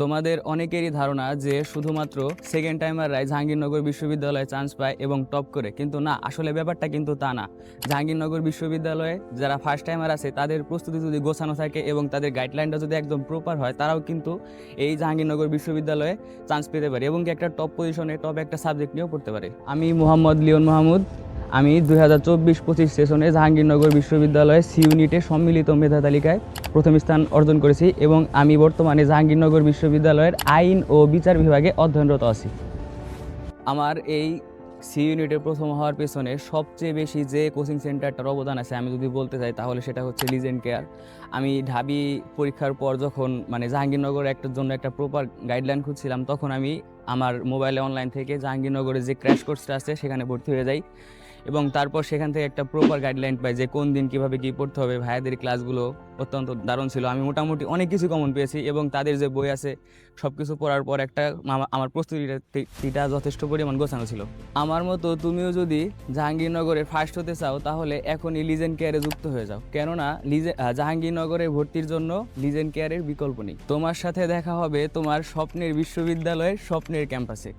তোমাদের অনেকেরই ধারণা যে শুধুমাত্র সেকেন্ড টাইমাররাই জাহাঙ্গীরনগর বিশ্ববিদ্যালয়ে চান্স পায় এবং টপ করে। কিন্তু না, আসলে ব্যাপারটা কিন্তু তা না। জাহাঙ্গীরনগর বিশ্ববিদ্যালয়ে যারা ফার্স্ট টাইমার আছে, তাদের প্রস্তুতি যদি গোছানো থাকে এবং তাদের গাইডলাইনটা যদি একদম প্রপার হয়, তারাও কিন্তু এই জাহাঙ্গীরনগর বিশ্ববিদ্যালয়ে চান্স পেতে পারে এবং একটা টপ পজিশনে টপ একটা সাবজেক্ট নিয়েও পড়তে পারে। আমি মোহাম্মদ লিওন মাহমুদ আমি দুই হাজার চব্বিশ পঁচিশ সেশনে জাহাঙ্গীরনগর বিশ্ববিদ্যালয়ে সি ইউনিটে সম্মিলিত মেধা তালিকায় প্রথম স্থান অর্জন করেছি এবং আমি বর্তমানে জাহাঙ্গীরনগর বিশ্ববিদ্যালয়ের আইন ও বিচার বিভাগে অধ্যয়নরত আছি। আমার এই সি ইউনিটে প্রথম হওয়ার পেছনে সবচেয়ে বেশি যে কোচিং সেন্টারটার অবদান আছে, আমি যদি বলতে চাই তাহলে সেটা হচ্ছে লিজেন্ড কেয়ার। আমি ঢাবি পরীক্ষার পর যখন মানে জাহাঙ্গীরনগর একটার জন্য একটা প্রপার গাইডলাইন খুঁজছিলাম, তখন আমি আমার মোবাইলে অনলাইন থেকে জাহাঙ্গীরনগরে যে ক্র্যাশ কোর্সটা আছে সেখানে ভর্তি হয়ে যাই। এবং তারপর সেখান থেকে একটা প্রপার গাইডলাইন পাই যে কোন দিন কীভাবে কি পড়তে হবে। ভাইয়াদের ক্লাসগুলো অত্যন্ত দারুণ ছিল। আমি মোটামুটি অনেক কিছু কমন পেয়েছি এবং তাদের যে বই আছে সব কিছু পড়ার পর একটা আমার প্রস্তুতিটা যথেষ্ট পরিমাণ গোছানো ছিল। আমার মতো তুমিও যদি জাহাঙ্গীরনগরে ফার্স্ট হতে চাও, তাহলে এখনই লিজেন কেয়ারে যুক্ত হয়ে যাও। কেননা লিজে জাহাঙ্গীরনগরে ভর্তির জন্য লিজেন কেয়ারের বিকল্প নেই। তোমার সাথে দেখা হবে তোমার স্বপ্নের বিশ্ববিদ্যালয়ের স্বপ্নের ক্যাম্পাসে